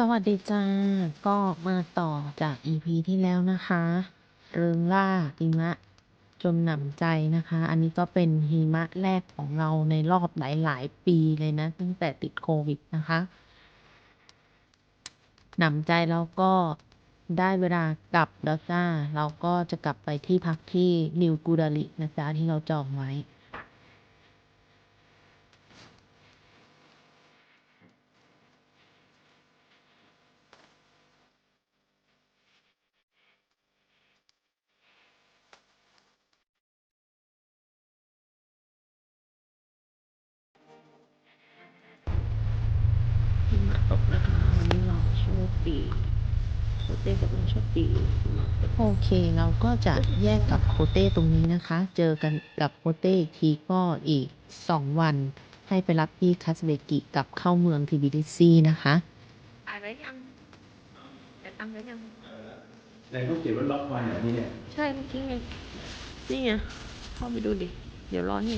สวัสดีจ้า ก็มาต่อจาก EP ที่แล้วนะคะ เริงล่าหิมะ จนหนำใจนะคะ อันนี้ก็เป็นหิมะแรกของเราในรอบหลาย ๆ ปีเลยนะ ตั้งแต่ติดโควิดนะคะ หนำใจแล้วก็ได้เวลากลับแล้วจ้า เราก็จะกลับไปที่พักที่นิวกูดารินะจ๊ะที่เราจองไว้ กับเราโชคดีโอเค เราก็จะแยกกับโคเต้ตรงนี้นะคะ เจอกันกับโคเต้อีกทีก็อีกสองวัน ให้ไปรับพี่คัสเบกิกลับเข้าเมืองทิบิลิซีนะคะอ่านไว้ยังแต่ตังค์ไว้ยังไหนเขาเขียนว่าล็อกวันเหรอนี่เนี่ยใช่เมื่อกี้ไงนี่ไงเข้าไปดูดิ เดี๋ยวรอให้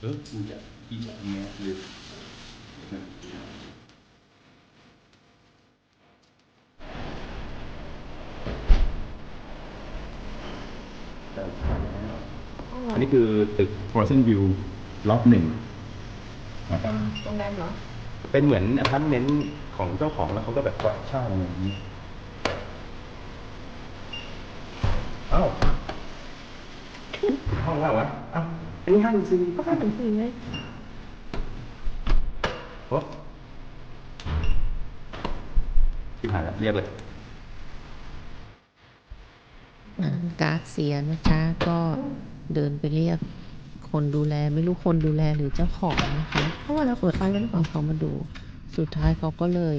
เออกูจะกินอย่างเงี้ยหรืออั นนี้คือตึก Frozen View ล็อกหนึ่งนะครับโรงแรมเหรอ เป็นเหมือนอพาร์ตเมนต์ของเจ้าของแล้วเขาก็แบบปล่อยเช่าอะไรอย่างนี้เอ้าห้องเราวะเอ้าอันนี้ห้าหนึ่งสี่ก็ห้าถึงสี่ไงโอ้ที่ผ่านแล้วเรียกเลยอ่าการ์ดเสียนะคะก็ เดินไปเรียกคนดูแลไม่รู้คนดูแลหรือเจ้าของนะคะ เพราะว่าเราเปิดไฟไว้หรือเปล่า เขามาดู สุดท้ายเขาก็เลย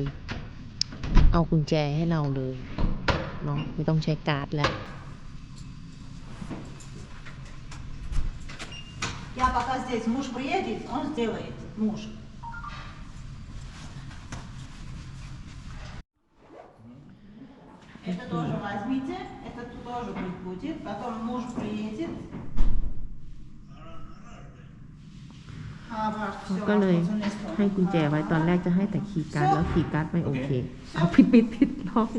เอากุญแจให้เราเลยเนาะไม่ต้องใช้การ์ดแล้ว Я пока здесь, муж приедет, он сделает, муж. Это тоже возьмите, это тоже пусть будет, потом муж приедет. เขาก็เลยให้กุญแจไว้ตอนแรกจะให้แต่ขีย์การ์ดแล้วขีย์การ์ดไม่โอเคเอาผิดผิดผิดล็อก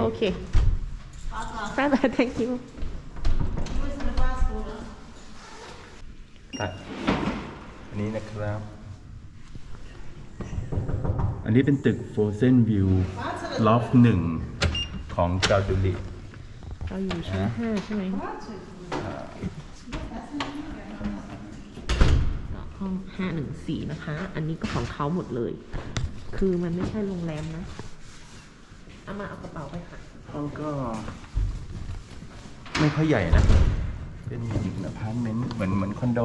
โอเคไปไป thank you ตัดอันนี้นะครับ นนี้เป็นตึก Frozen View ล็อกหนึ่งของเกาดูริเราอยู่ชั้นห้าใช่ไหมห้องห้าหนึ่งสี่นะคะ อันนี้ก็ของเขาหมดเลย คือมันไม่ใช่โรงแรมนะเอามาเอากระเป๋าไปค่ะห้องก็ ไม่ค่อยใหญ่นะ เป็นเหมือนอพาร์ตเมนต์เหมือนเหมือนคอนโด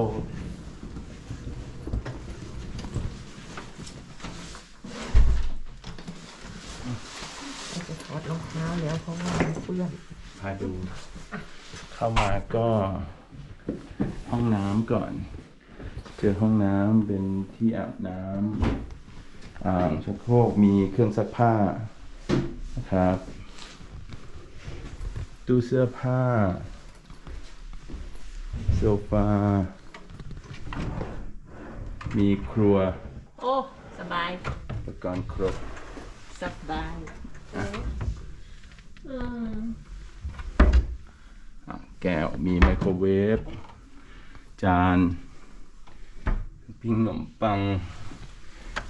เราจะถอดรองเท้าแล้วเพราะว่ามัน เปื้อนพาดู เข้ามาก็ ห้องน้ำก่อน เจอห้องน้ำเป็นที่อาบน้ำอ่างชักโครกมีเครื่องซักผ้านะครับ ตู้เสื้อผ้า โซฟา มีครัว โอ้ สบาย อุปกรณ์ครบ สบายอืม อะแก้ว มีไมโครเวฟ จาน ปิ้งขนมปัง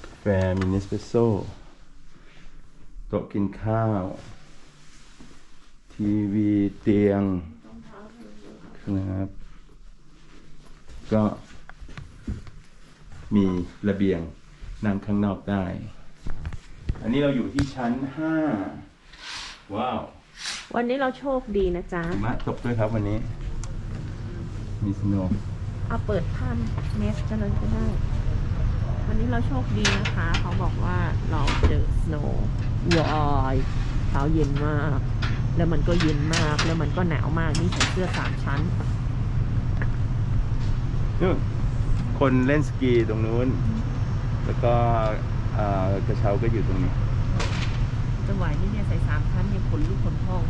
กาแฟมินิสเปรสโซ่โต๊ะกินข้าว ทีวีเตียงนะครับ ก็มีระเบียงนั่งข้างนอกได้ อันนี้เราอยู่ที่ชั้นห้าว้าว วันนี้เราโชคดีนะจ๊ะหิมะตกด้วยครับวันนี้ มีสโนว์เอาเปิดผ้าเมสจะเลยก็ได้ วันนี้เราโชคดีนะคะ เขาบอกว่าเราเจอสโนว์วายเช้าเย็นมาก แล้วมันก็เย็นมาก แล้วมันก็หนาวมาก นี่ใส่เสื้อสามชั้นนู่นคนเล่นสกีตรงนู้น แล้วก็อ่ากระเช้าก็อยู่ตรงนี้ จะไหวนี่เนี่ยใส่สามชั้นยังขนลุกขนพอง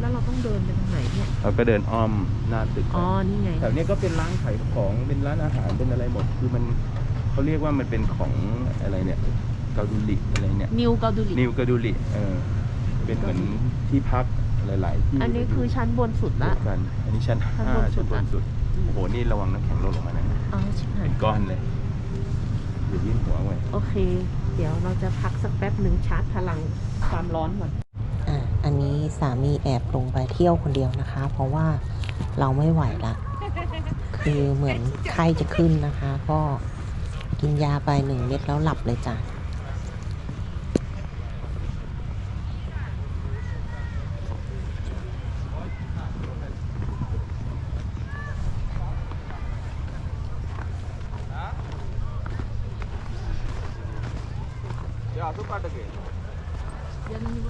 แล้วเราต้องเดินไปทางไหนเนี่ย เราก็เดินอ้อมหน้าตึกไปอ๋อ นี่ไง แถวเนี้ยก็เป็นร้านขายของเป็นร้านอาหารเป็นอะไรหมด คือมันเขาเรียกว่ามันเป็นของอะไรเนี่ยเกาดูลิอะไรเนี่ยนิวเกาดูลินิวเกาดูลิเออเป็นเหมือนที่พักหลาย ๆ ที่อันนี้คือชั้นบนสุดละ กันอันนี้ชั้นชั้นห้าบนสุชั้ดนบนละสุด โอ้โหนี่ระวังน้ำแข็งหล่นลงมานะอ๋อชิบหาย เป็นก้อนเลย อย่ายื่นหัวไว้โอเค เดี๋ยวเราจะพักสักแป๊บหนึ่งชาร์จพลังความร้อนก่อนอะอันนี้สามีแอบลงไปเที่ยวคนเดียวนะคะ เพราะว่าเราไม่ไหวละ คือเหมือนไข้จะขึ้นนะคะ ก็กินยาไปหนึ่งเม็ดแล้วหลับเลยจ้ะ ลอง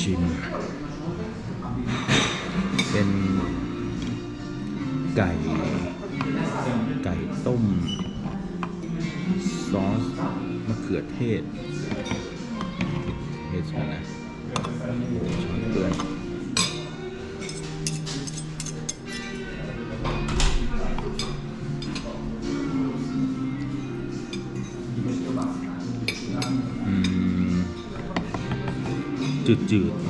ชิม เป็นไก่ ไก่ต้ม ซอสมะเขือเทศเทศก่อนนะ จืดๆ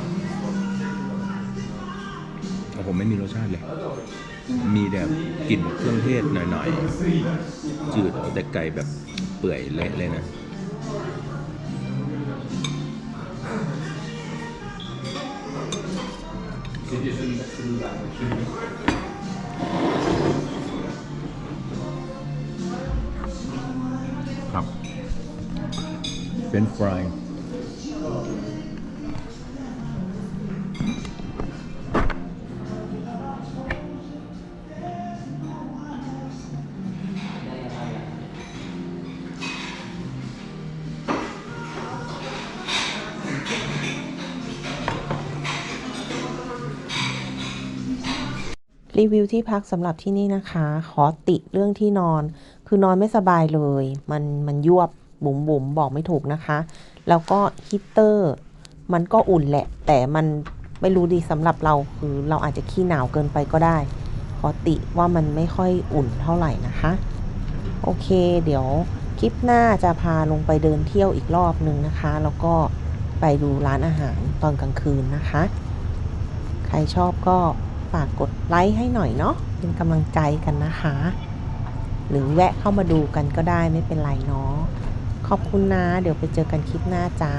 แต่ผมไม่มีรสชาติเลย มีแบบกลิ่นเครื่องเทศหน่อยๆ จืดแต่ไก่แบบเปื่อยเละเลยนะครับเป็นฟราย รีวิวที่พักสำหรับที่นี่นะคะ ขอติเรื่องที่นอน คือนอนไม่สบายเลย มันมันยวบบุ๋มบุ๋มบอกไม่ถูกนะคะ แล้วก็ฮีเตอร์ มันก็อุ่นแหละ แต่มันไม่รู้ดีสำหรับเราคือเราอาจจะขี้หนาวเกินไปก็ได้ ขอติว่ามันไม่ค่อยอุ่นเท่าไหร่นะคะ โอเค เดี๋ยวคลิปหน้าจะพาลงไปเดินเที่ยวอีกรอบนึงนะคะ แล้วก็ไปดูร้านอาหารตอนกลางคืนนะคะ ใครชอบก็ ฝากกดไลค์ให้หน่อยเนาะเป็นกำลังใจกันนะคะ หรือแวะเข้ามาดูกันก็ได้ไม่เป็นไรเนาะขอบคุณนะ เดี๋ยวไปเจอกันคลิปหน้าจ้า